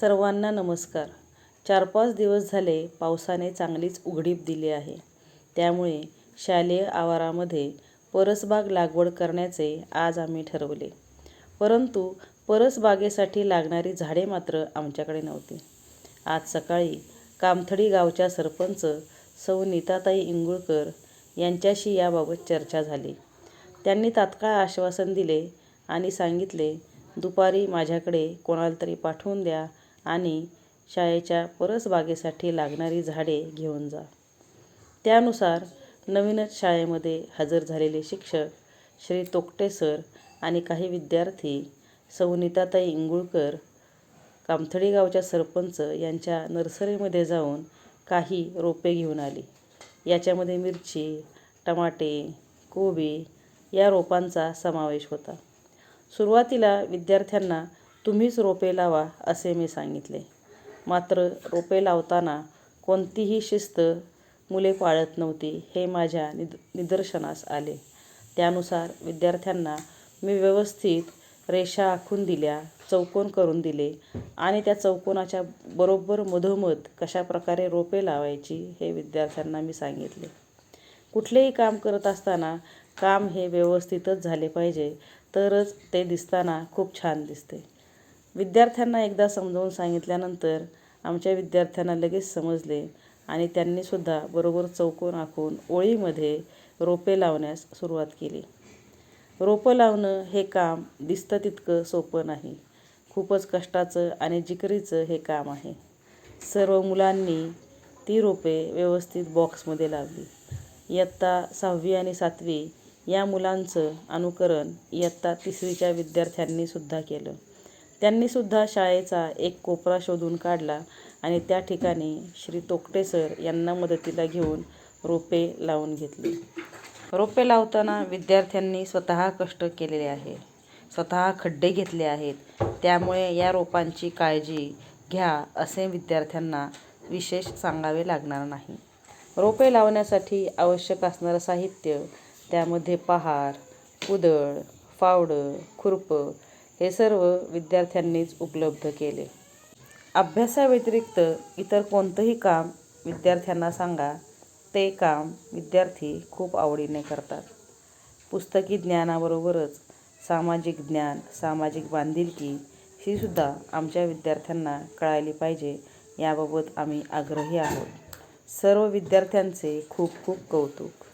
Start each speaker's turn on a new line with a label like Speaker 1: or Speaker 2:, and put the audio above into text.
Speaker 1: सर्वांना नमस्कार. चार पाच दिवस झाले पावसाने चांगलीच उघडीप दिली आहे. त्यामुळे शालेय आवारामध्ये परसबाग लागवड करण्याचे आज आम्ही ठरवले. परंतु परसबागेसाठी लागणारी झाडे मात्र आमच्याकडे नव्हती. आज सकाळी कामथडी गावच्या सरपंच सौ. नीताताई इंगुळकर यांच्याशी याबाबत चर्चा झाली. त्यांनी तात्काळ आश्वासन दिले आणि सांगितले दुपारी माझ्याकडे कोणाला तरी पाठवून द्या आणि शाळेच्या परसबागेसाठी लागणारी झाडे घेऊन जा. त्यानुसार नवीनच शाळेमध्ये हजर झालेले शिक्षक श्री तोकटे सर आणि काही विद्यार्थी सौनिताताई इंगुळकर कामथडी गावच्या सरपंच यांच्या नर्सरीमध्ये जाऊन काही रोपे घेऊन आली. याच्यामध्ये मिरची टमाटे कोबी या रोपांचा समावेश होता. सुरुवातीला विद्यार्थ्यांना तुम्हीच रोपे लावा असे मी सांगितले. मात्र रोपे लावताना कोणतीही शिस्त मुले पाळत नव्हती हे माझ्या निद निदर्शनास आले. त्यानुसार विद्यार्थ्यांना मी व्यवस्थित रेषा आखून दिल्या चौकोन करून दिले आणि त्या चौकोनाच्या बरोबर मधोमध कशाप्रकारे रोपे लावायची हे विद्यार्थ्यांना मी सांगितले. कुठलेही काम करत असताना काम हे व्यवस्थितच झाले पाहिजे तरच ते दिसताना खूप छान दिसते. विद्यार्थ्यांना एकदा समजावून सांगितल्यानंतर आमच्या विद्यार्थ्यांना लगेच समजले आणि त्यांनीसुद्धा बरोबर चौकोन आखून ओळीमध्ये रोपे लावण्यास सुरुवात केली. रोपं लावणं हे काम दिसतं तितकं सोपं नाही. खूपच कष्टाचं आणि जिकरीचं हे काम आहे. सर्व मुलांनी ती रोपे व्यवस्थित बॉक्समध्ये लावली. इयत्ता सहावी आणि सातवी या मुलांचं अनुकरण इयत्ता तिसरीच्या विद्यार्थ्यांनीसुद्धा केलं. त्यांनीसुद्धा शाळेचा एक कोपरा शोधून काढला आणि त्या ठिकाणी श्री तोकटे सर यांना मदतीला घेऊन रोपे लावून घेतली. रोपे लावताना विद्यार्थ्यांनी स्वतः कष्ट केलेले आहे. स्वतः खड्डे घेतले आहेत. त्यामुळे या रोपांची काळजी घ्या असे विद्यार्थ्यांना विशेष सांगावे लागणार नाही. रोपे लावण्यासाठी आवश्यक असणारं साहित्य त्यामध्ये पहार कुदळ फावडं खुरपं हे सर्व विद्यार्थ्यांनीच उपलब्ध केले. अभ्यासाव्यतिरिक्त इतर कोणतंही काम विद्यार्थ्यांना सांगा. ते काम विद्यार्थी खूप आवडीने करतात. पुस्तकी ज्ञानाबरोबरच सामाजिक ज्ञान सामाजिक बांधिलकी ही सुद्धा आमच्या विद्यार्थ्यांना कळायली पाहिजे याबाबत आम्ही आग्रही आहोत. सर्व विद्यार्थ्यांचे खूप खूप कौतुक.